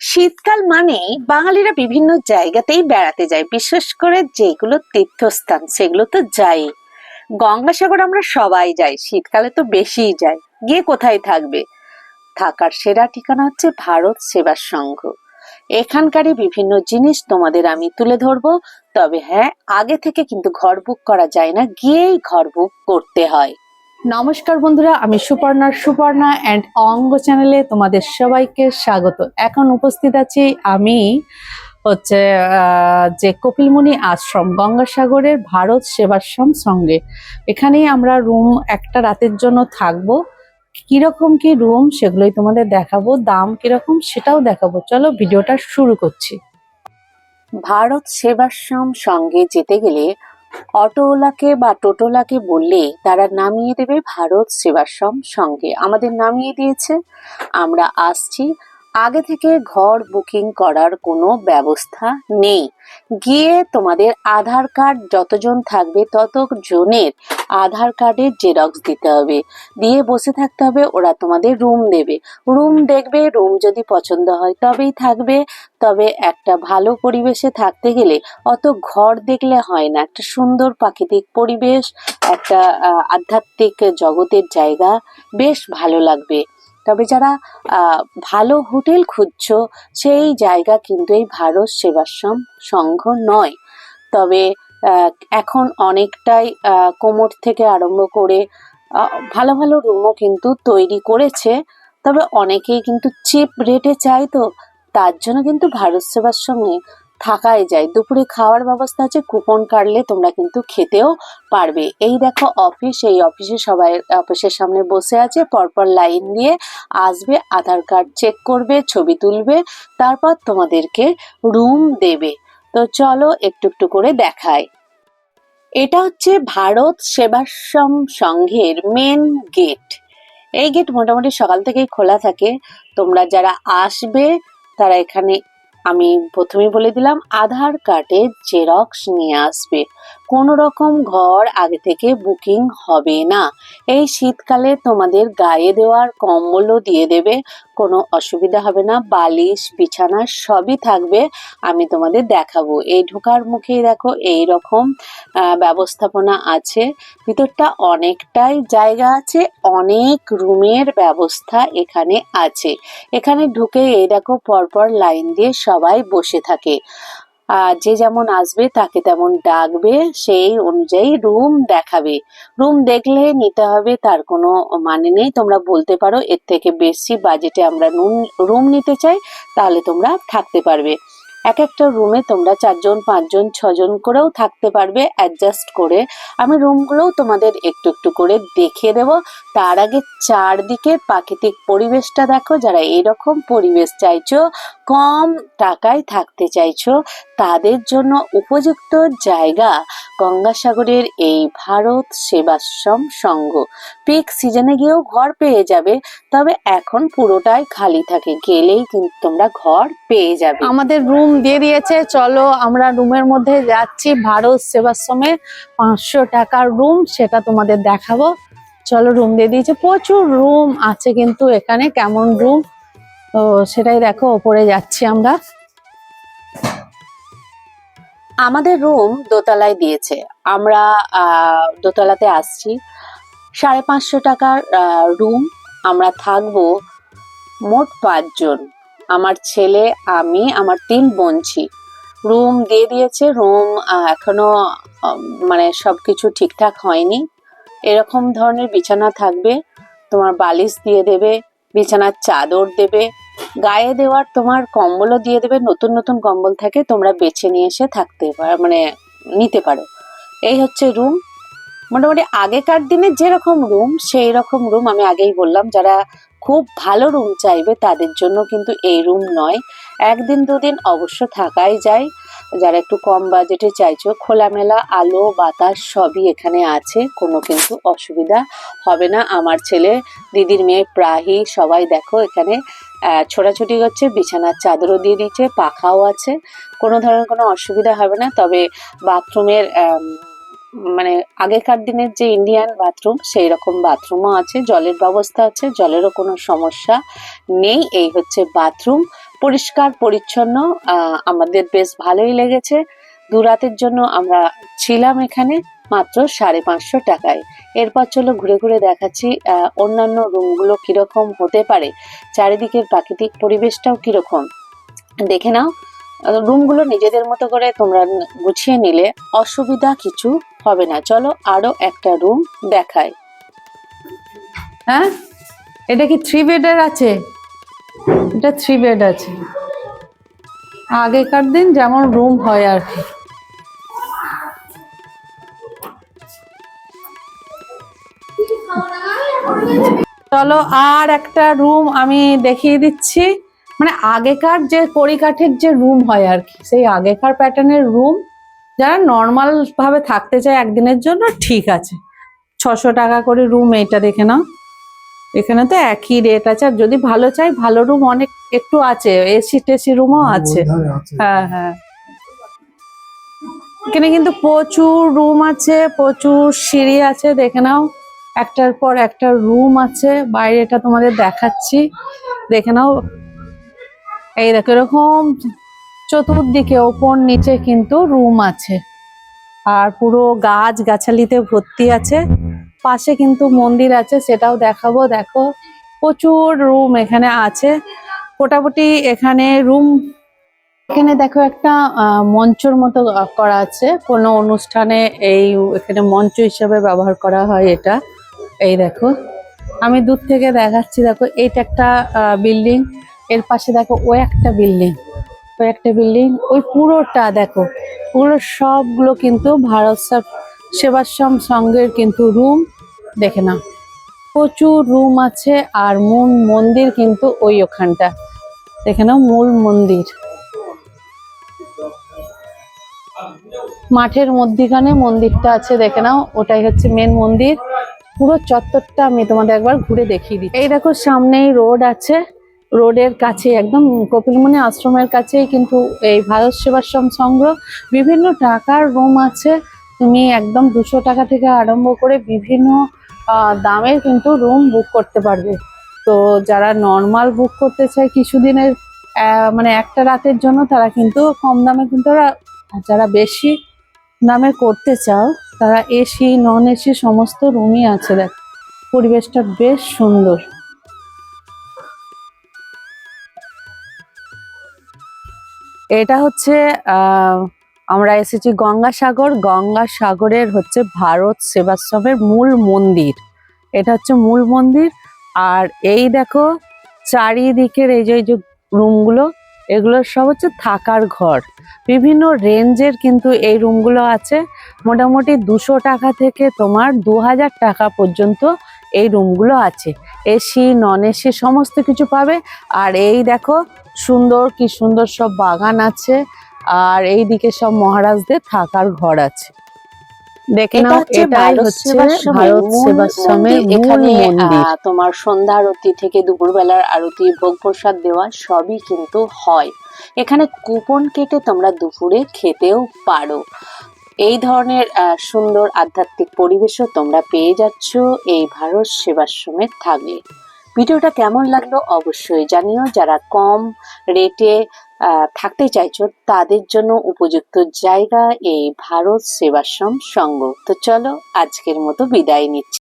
শীতকাল মানেই বাঙালিরা বিভিন্ন জায়গাতেই বেড়াতে যায়, বিশেষ করে যেগুলো তীর্থস্থান, সেগুলো তো যাই। গঙ্গাসাগর আমরা সবাই যাই, শীতকালে তো বেশিই যাই। গিয়ে কোথায় থাকবে? থাকার সেরা ঠিকানা হচ্ছে ভারত সেবার সংঘ। এখানকারই বিভিন্ন জিনিস তোমাদের আমি তুলে ধরবো। তবে হ্যাঁ আগে থেকে কিন্তু ঘর বুক করা যায় না, গিয়েই ঘর বুক করতে হয়। নমস্কার বন্ধুরা, আমি সুপর্ণার সুপর্ণা অ্যান্ড অঙ্গ চ্যানেলে তোমাদের সবাইকে স্বাগত। এখন উপস্থিত আছি আমি হচ্ছে যে কপিলমুনি আশ্রম গঙ্গাসাগরের ভারত সেবাশ্রম সঙ্গে। এখানেই আমরা রুম একটা রাতের জন্য থাকব। কীরকম কি রুম সেগুলোই তোমাদের দেখাবো, দাম কীরকম সেটাও দেখাবো। চলো ভিডিওটা শুরু করছি। ভারত সেবাশ্রম সঙ্গে যেতে গেলে অটোওয়ালাকে বা টোটোলাকে বললে তারা নামিয়ে দেবে ভারত সেবাশ্রম সঙ্গে। আমাদের নামিয়ে দিয়েছে। আমরা আসছি আগে থেকে ঘর বুকিং করার কোনো ব্যবস্থা নেই। গিয়ে তোমাদের আধার কার্ড যতজন থাকবে ততজনের আধার কার্ডের জেরক্স দিতে হবে। দিয়ে বসে থাকতে হবে, ওরা তোমাদের রুম দেবে। রুম দেখবে, রুম যদি পছন্দ হয় তবেই থাকবে। তবে একটা ভালো পরিবেশে থাকতে গেলে অত ঘর দেখলে হয় না। একটা সুন্দর প্রাকৃতিক পরিবেশ, একটা আধ্যাত্মিক জগতের জায়গা, বেশ ভালো লাগবে। তবে যারা ভালো হোটেল খুঁজছো, সেই জায়গা কিন্তু এই ভারত সেবাশ্রম সংঘ নয়। তবে এখন অনেকটাই কোমর থেকে আরম্ভ করে ভালো ভালো রুমও কিন্তু তৈরি করেছে। তবে অনেকেই কিন্তু চিপ রেটে চায় তো, তার জন্য কিন্তু ভারত সেবাশ্রমে থাকাই যায়। দুপুরে খাওয়ার ব্যবস্থা আছে, কুপন কাটলে তোমরা কিন্তু খেতেও পারবে। এই দেখো, অফিস, এই অফিসে সবাই, অফিসের সামনে বসে আছে, পরপর লাইন দিয়ে আসবে, আধার কার্ড চেক করবে, ছবি তুলবে, তারপর তোমাদেরকে রুম দেবে। তো চলো একটু একটু করে দেখায় এটা হচ্ছে ভারত সেবাশ্রম সংঘের মেন গেট এই গেট মোটামুটি সকাল থেকেই খোলা থাকে। তোমরা যারা আসবে, তারা এখানে আমি প্রথমেই বলে দিলাম, আধার কার্ডের জেরক্স নিয়ে আসবে। কোনো রকম ঘর আগে থেকে বুকিং হবে না। এই শীতকালে তোমাদের গায়ে দেওয়ার কম্বলও দিয়ে দেবে, কোনো অসুবিধা হবে না, বালিশ, বিছানা সবই থাকবে, আমি তোমাদের দেখাবো। এই ঢোকার মুখেই দেখো এই রকম ব্যবস্থাপনা আছে। ভিতরটা অনেকটাই জায়গা আছে, অনেক রুমের ব্যবস্থা এখানে আছে। এখানে ঢুকে এই দেখো পরপর লাইন দিয়ে সবাই বসে থাকে। যে যেমন আসবে, তাকে তেমন ডাকবে, সেই অনুযায়ী রুম দেখাবে। রুম দেখলে নিতে হবে, তার কোনো মানে নেই। তোমরা বলতে পারো, এর থেকে বেশি বাজেটে আমরা রুম নিতে চাই, তাহলে তোমরা থাকতে পারবে। এক একটা রুমে তোমরা চারজন, পাঁচজন, ছজন করেও থাকতে পারবে অ্যাডজাস্ট করে। আমি রুমগুলোও তোমাদের একটু একটু করে দেখিয়ে দেব। তার আগে চারদিকে প্রাকৃতিক পরিবেশটা দেখো, যারা এরকম পরিবেশ চাইছো, কম টাকায় থাকতে চাইছো, তাদের জন্য উপযুক্ত জায়গা গঙ্গাসাগরের এই ভারত সেবাশ্রম সংঘ পিক সিজনে গিয়েও ঘর পেয়ে যাবে, তবে এখন পুরোটাই খালি থাকে, গেলেই কিন্তু তোমরা ঘর পেয়ে যাবে। আমাদের রুম দিয়ে দিয়েছে। চলো আমরা রুমের মধ্যে যাচ্ছি। ভারত সেবাশ্রমে পাঁচশো টাকার রুম সেটা তোমাদের দেখাবো। চলো রুম দিয়ে দিয়েছে। প্রচুর রুম আছে কিন্তু এখানে। কেমন রুম তো সেটাই দেখো, ওপরে যাচ্ছি আমরা। আমাদের রুম দোতলায় দিয়েছে। আমরা দোতলাতে আসছি। সাড়ে পাঁচশো টাকার রুম আমরা থাকব মোট পাঁচজন। আমার ছেলে, আমি, আমার তিন বোনছি রুম দিয়ে দিয়েছে, রুম এখনও মানে সব কিছু ঠিকঠাক হয়নি। এরকম ধরনের বিছানা থাকবে, তোমার বালিশ দিয়ে দেবে, বিছানার চাদর দেবে, গায়ে দেওয়ার তোমার কম্বলও দিয়ে দেবে, নতুন নতুন কম্বল থাকে, তোমরা বেছে নিয়ে এসে থাকতে পারো মানে নিতে পারো। এই হচ্ছে রুম মোটামুটি আগেকার দিনে যেরকম রুম সেই রকম রুম আমি আগেই বললাম। যারা খুব ভালো রুম চাইবে, তাদের জন্য কিন্তু এই রুম নয়। একদিন, দুদিন অবশ্য থাকাই যায়। যারা একটু কম বাজেটে চাইছো, খোলামেলা আলো, বাতাস সবই এখানে আছে। কোনো কিন্তু অসুবিধা হবে না। আমার ছেলে, দিদির মেয়ে প্রায়ই সবাই দেখো এখানে ছোটাছুটি হচ্ছে বিছানার চাদরও দিয়ে দিচ্ছে পাখাও আছে। কোনো ধরনের কোনো অসুবিধা হবে না। তবে বাথরুমের মানে আগেকার দিনের যে ইন্ডিয়ান বাথরুম সেই রকম বাথরুমও আছে, জলের ব্যবস্থা আছে, জলেরও কোনো সমস্যা নেই। এই হচ্ছে বাথরুম পরিষ্কার, পরিচ্ছন্ন আমাদের বেশ ভালোই লেগেছে। দু রাতের জন্য আমরা ছিলাম এখানে মাত্র সাড়ে পাঁচশো টাকায়। এরপর চলো ঘুরে ঘুরে দেখাচ্ছি অন্যান্য রুমগুলো কীরকম হতে পারে। চারিদিকের প্রাকৃতিক পরিবেশটাও কীরকম? দেখে নাও। রুমগুলো নিজেদের মতো করে তোমরা গুছিয়ে নিলে অসুবিধা কিছু হবে না। চলো আরও একটা রুম দেখাই। হ্যাঁ? এটা কি থ্রি বেডের আছে? এটা থ্রি বেড আছে। আগেকার দিন যেমন রুম হয় আর কি। চলো আর একটা রুম আমি দেখিয়ে দিচ্ছি। মানে আগেকার যে কড়িকাঠের যে রুম হয় আর কি, সেই আগেকার প্যাটার্নের রুম যারা নর্মাল ভাবে থাকতে চায় একদিনের জন্য ঠিক আছে। ছশো টাকা করে রুম এইটা দেখে নাও। এখানে তো একই রেট আছে। আর যদি ভালো চাই ভালো রুম অনেক একটু আছে। এসি টেসি রুমও আছে। হ্যাঁ হ্যাঁ। এখানে কিন্তু প্রচুর রুম আছে প্রচুর সিঁড়ি আছে দেখে নাও। একটার পর একটা রুম আছে। বাইরেটা তোমাদের দেখাচ্ছি। দেখে নাও। এই দেখো এরকম চতুর্দিকে ওপর নিচে কিন্তু রুম আছে। আর পুরো গাছ গাছালিতে ভর্তি আছে। পাশে কিন্তু মন্দির আছে, সেটাও দেখাবো। দেখো, প্রচুর রুম এখানে আছে। মোটামুটি এখানে রুম, এখানে দেখো একটা মঞ্চর মতো করা আছে। কোনো অনুষ্ঠানে এই এখানে মঞ্চ হিসেবে ব্যবহার করা হয় এটা। এই দেখো, আমি দূর থেকে দেখাচ্ছি। দেখো, এইটা একটা বিল্ডিং। এর পাশে দেখো, ও একটা বিল্ডিং। একটা বিল্ডিং ওই পুরোটা দেখো, পুরো সবগুলো কিন্তু ভারত সেবাশ্রম সংঘের কিন্তু রুম দেখে নাও। প্রচুর রুম আছে আর মূল মন্দির কিন্তু ওই ওখানটা। দেখে নাও মূল মন্দির। মাঠের মধ্যিখানে মন্দিরটা আছে, দেখে নাও, ওটাই হচ্ছে মেন মন্দির। পুরো চত্বরটা আমি তোমাদের একবার ঘুরে দেখিয়ে দিই এই দেখো সামনেই রোড আছে। রোডের কাছে, একদম কপিলমুনি আশ্রমের কাছেই কিন্তু এই ভারত সেবাশ্রম সংগ্রহ বিভিন্ন টাকার রুম আছে। তুমি একদম দুশো টাকা থেকে আরম্ভ করে বিভিন্ন দামের কিন্তু রুম বুক করতে পারবে। তো যারা নর্মাল বুক করতে চায় কিছুদিনের মানে একটা রাতের জন্য, তারা কিন্তু কম দামে কিন্তু যারা বেশি দামে করতে চাও, তারা এসি, নন এসি সমস্ত রুমই আছে দেখ। পরিবেশটা বেশ সুন্দর। এটা হচ্ছে আমরা এসেছি গঙ্গাসাগর। গঙ্গাসাগরের হচ্ছে ভারত সেবাশ্রমের মূল মন্দির। এটা হচ্ছে মূল মন্দির। আর এই দেখো, চারিদিকের এই যে এই যে রুমগুলো, এগুলো সব হচ্ছে থাকার ঘর। বিভিন্ন রেঞ্জের কিন্তু এই রুমগুলো আছে। মোটামুটি দুশো টাকা থেকে তোমার দু হাজার টাকা পর্যন্ত এই রুমগুলো আছে। এসি নন এসি সমস্ত কিছু পাবে। আর এই দেখো সুন্দর কি সুন্দর সব বাগান আছে। আর এই দিকে সব মহারাজদের থাকার ঘর আছে। দেখে নাও এটাই হচ্ছে ভারত সেবাশ্রমের এখানে তোমার সন্ধ্যা আরতি থেকে দুপুরবেলার আরতি ভোগ প্রসাদ দেওয়া সবই কিন্তু হয়। এখানে কুপন কেটে তোমরা দুপুরে খেতেও পারো। এই ধরনের সুন্দর আধ্যাত্মিক পরিবেশও তোমরা পেয়ে যাচ্ছ এই ভারত সেবাশ্রমে থাকলে। ভিডিওটা কেমন লাগল অবশ্যই জানিও। যারা কম রেটে থাকতে চাইছো, তাদের জন্য উপযুক্ত জায়গা এই ভারত সেবাশ্রম সংঘ। তো চলো আজকের মতো বিদায় নিচ্ছি।